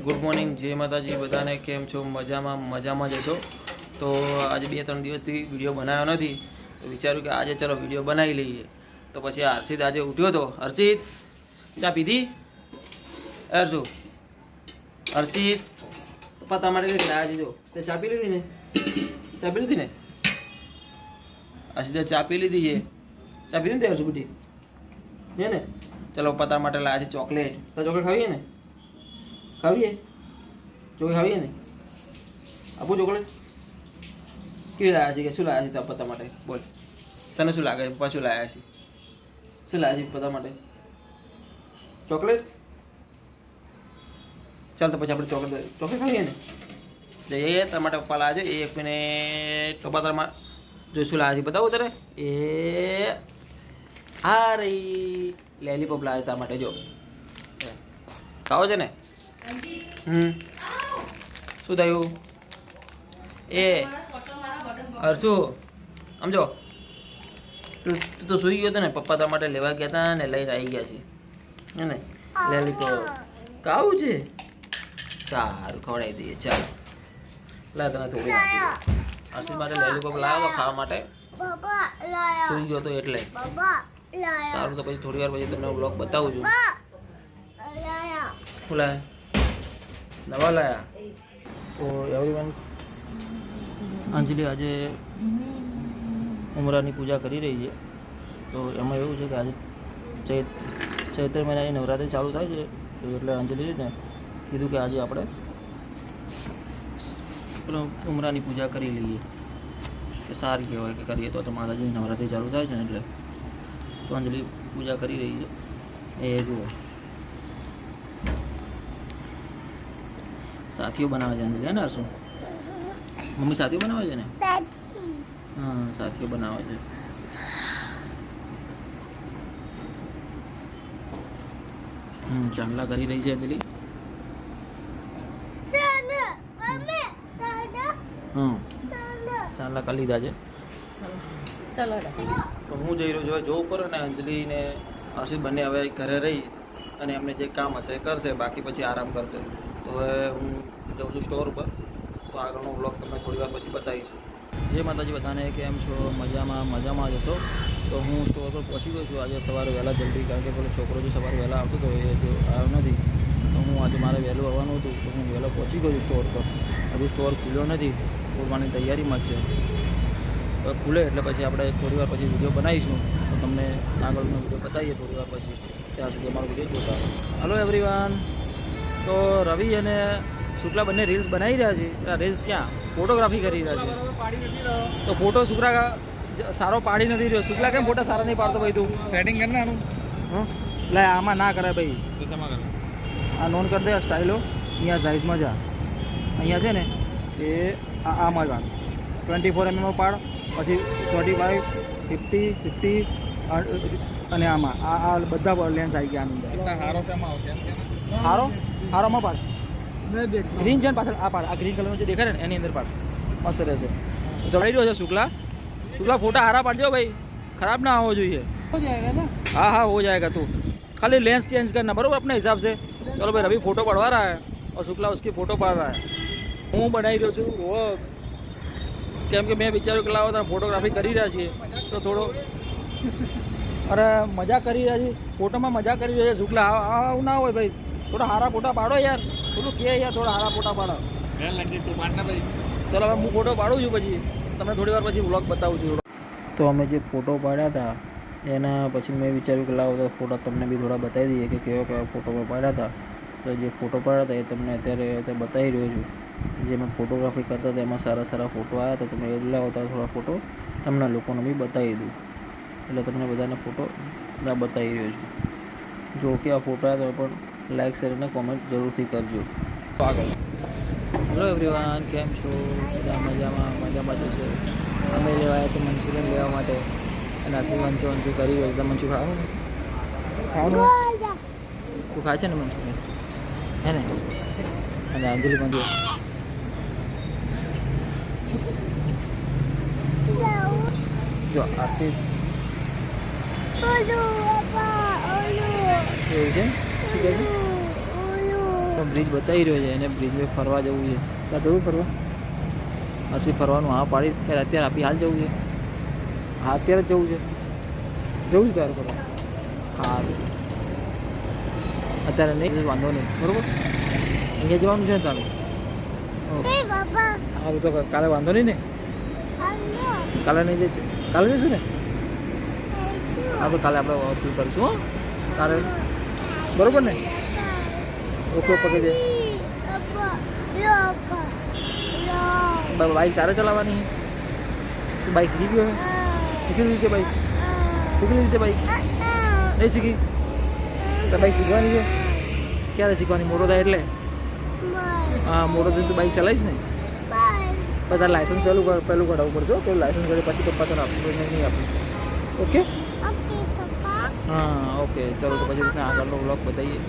Good morning, જય માતાજી, બધાને કેમ છો? મજામાં મજામાં જશો તો આજે બે ત્રણ દિવસથી વીડિયો બનાવ્યો નથી, તો વિચાર્યું કે આજે ચલો વીડિયો બનાવી લઈએ. તો પછી હર્ષિત આજે ઉઠ્યો હતો. હર્ષિત, ચા પીધી? હર્ષુ, હર્ષિત, પપ્પા તમારે કંઈક લાયા છે? તે ચા પી લીધી ને? ચા પી લીધી ને? હર્ષિતે ચા પી લીધી છે. ચા પીધી ને તે હર્ષુ બુટી હે ને? ચલો પપ્પા માટે લાયા છે ચોકલેટ. તો ચોકલેટ ખાવીએ ને? ખાવીએ? ચોકલેટ ખાવીએ ને? આપું ચોકલેટ કેવી લાયા છે કે શું લાયા છે તા પતા માટે? બોલ. તને શું લાગે? છે પપ્પા શું લાયા છે? શું લાયા છે પતા માટે? ચોકલેટ? ચાલ તો પછી આપણે ચોકલેટ ચોકલેટ ખાવીએ ને? એ તારા માટે પપ્પા લાયા છે. એક મિનિટ. પપ્પા, તારા જો શું લાયા છે બતાવો તારે એ આ રહી. લેલીપોપ લાવે તારા માટે, જો. ખાવો છે ને? હમ. શું થયું? એ. હરસુ સમજો. તું તું તો સૂઈ ગયો હતો ને પપ્પા તારા માટે લેવા ગયા હતા ને લઈને આવી ગયા છે હે ને? લેલીપોપ કાવું છે? સારું ખવડાવી દઈએ. ચાલ. લા તને થોડી નાખી. હર્ષિત માટે લેલીપોપ લાવ્યો તો ખાવા માટે. સુઈ ગયો તો એટલે. સારું તો પછી થોડી વાર પછી તમને બ્લોગ બતાવું છું. લાયા. શું લાયા? નવા લાયા? તો એવરીવન અંજલિ આજે ઉમરાની પૂજા કરી રહી છે. તો એમાં એવું છે કે આજે ચૈત ચૈત્ર મહિનાની નવરાત્રિ ચાલુ થાય છે. તો એટલે અંજલિ ને કીધું કે આજે આપણે ઉમરાની પૂજા કરી લઈએ. કે સારી કહેવાય કે કરીએ તો તો માતાજીની નવરાત્રિ ચાલુ થાય છે ને એટલે. તો અંજલિ પૂજા કરી રહી છે. એ જુઓ. સાથીઓ બનાવે છે અંજલિ ને શું મમ્મી સાથીઓ બનાવે છે ને? હા સાથીઓ બનાવે છે. ચાંદલા કરી રહી છે અંજલિ. હમ ચાંદલા કરી લીધા છે. તો હું જઈ રહ્યો છું જોવું કરો ને અંજલિ ને હર્ષિત બંને હવે ઘરે રહી અને એમને જે કામ હશે એ કરશે બાકી પછી આરામ કરશે. તો હવે હું જાઉં છું સ્ટોર ઉપર. તો આગળનો બ્લોગ તમને થોડી વાર પછી બતાવીશું. જે માતાજી બધાને કેમ છો? મજામાં મજામાં જશો તો હું સ્ટોર પર પહોંચી ગયો છું. આજે સવારે વહેલા જલ્દી, કારણ કે પેલો છોકરો જે સવારે વહેલા આવતો હતો એ જો આવ્યો નથી. તો હું આજે મારે વહેલું આવવાનું હતું. તો હું વહેલો પહોંચી ગયો છું સ્ટોર પર. હજુ સ્ટોર ખુલ્યો નથી. ખોલવાની તૈયારીમાં છે. ખુલે એટલે પછી આપણે થોડી વાર પછી વીડિયો બનાવીશું. તો તમને આગળનો વીડિયો બતાવીએ થોડી વાર પછી. ત્યાં સુધી અમારો વીડિયો જોતા હલો એવરીવન તો રવિ અને શુક્લા બંને રીલ્સ બનાવી રહ્યા છે. આ રીલ્સ ક્યાં? ફોટોગ્રાફી કરી રહ્યા છે. તો ફોટો શુક્લા સારો પાડી નથી રહ્યો. શુક્લા કેમ ફોટા સારા નહીં પાડતો ભાઈ તું? સેટિંગ કર નાનું લે આમાં ના કરે ભાઈ. તો શેમાં કર? આ નોન કરી દે સ્ટાઇલો અહીંયા સાઇઝમાં જા. અહીંયા છે ને એ આ આમાં જ. ટ્વેન્ટી ફોર એમએમમાં પાડ. પછી ટ્વેન્ટી ફાઇવ ફિફ્ટી ફિફ્ટી અને આમાં. આ બધા લેન્સ આવી ગયા આની અંદર. સારો શેમાં આવશે હારો હારોમાં પાડ મેં દેખ ગ્રીન છે ને પાછળ આ પાડ આ ગ્રીન કલરનો જે દેખાય ને એની અંદર પાડ મસ્ત રહેશે તો જણાવી રહ્યો છે શુક્લા શુક્લા ફોટા હારા પાડજો ભાઈ ખરાબ ના આવવો જોઈએ हो जाएगा ना हाँ हाँ हो जाएगा तू खाली लेंस चेंज करना बराबर अपने हिसाब से चलो भाई रवि फोटो पढ़वा रहा है और शुक्ला उसकी फोटो पढ़ रहा है હું બનાવી રહ્યો છું વો કેમ કે મેં વિચાર્યું કે લાવો તમે ફોટોગ્રાફી કરી રહ્યા છીએ તો થોડો અરે મજા કરી રહ્યા છીએ ફોટોમાં મજા કરી રહ્યા છે શુક્લા આ- આ- આવું ના હોય ભાઈ થોડા હારા ફોટા પાડો યાર. થોડું કે યાર થોડા હારા ફોટા પાડો. ચલો હવે હું ફોટો પાડું છું પછી. તમને થોડી વાર પછી વ્લોગ બતાવું છું. તો અમે જે ફોટો પાડ્યા હતા એના પછી મેં વિચાર્યું કે લાવો તો ફોટા તમને બી થોડા બતાવી દઈએ કે કેવા કેવા ફોટો મેં પાડ્યા હતા તો જે ફોટો પાડ્યા હતા એ તમને અત્યારે અત્યારે બતાવી રહ્યો છું. જે મેં ફોટોગ્રાફી કરતા હતા એમાં સારા સારા ફોટો આવ્યા હતા તો મેં એ લાવો તો થોડા ફોટો તમને લોકોને બી બતાવી દઉં. એટલે તમને બધાને ફોટો બતાવી રહ્યો છું. જો કે આ ફોટો આવ્યા તો પણ લાઈક શેર અને કોમેન્ટ જરૂરથી કરજો. આગળ હેલો એવરીવાન કેમ છો? બધા મજામાં મજામાં જશે અમે લેવા આવ્યા છે મંચુરિયન લેવા માટે અને આટલું વંચે વંચું કરી ગયો. એકદમ મંચું ખાવાનું બોલા તું ખાય છે ને મંચુરિયન? હે ને? અને અંજલિ પણ જો. જો આરસી. એવું છે? શું કહે છે? બ્રિજ બતાવી રહ્યો છે એને બ્રિજમાં ફરવા જવું છે. ત્યાં જવું ફરવા? પછી ફરવાનું હા પાડી ત્યારે અત્યારે આપી હાલ જવું છે. હા અત્યારે જવું છે. જવું છે ત્યારે ફરવા? હા અત્યારે નહીં વાંધો નહીં. બરોબર? અહીંયા જવાનું છે ને તારું? સારું તો કાલે વાંધો નહીં ને? કાલે નહીં જશે કાલે જશે ને? આપણે કાલે આપણે અપીલ કરીશું હો. કાલે બરોબર ને? ઓકે પકડી દે. બાઈક તારે ચલાવવાની બાઈક શીખી ગયો? શીખી લીધી છે બાઈક શીખી લીધી છે બાઈક નહીં શીખી? તો બાઈક શીખવાની છે? ક્યારે શીખવાની? મોટો થાય એટલે? હા મોટો તો બાઈક ચલાવીશ ને? પછી લાયસન્સ પહેલું પહેલું કઢાવવું પડશે કે લાયસન્સ કરી પછી પપ્પા તને આપશે. નહીં આપે. ઓકે હા ઓકે ચલો તો પછી આગળનો બ્લોગ બતાવીએ.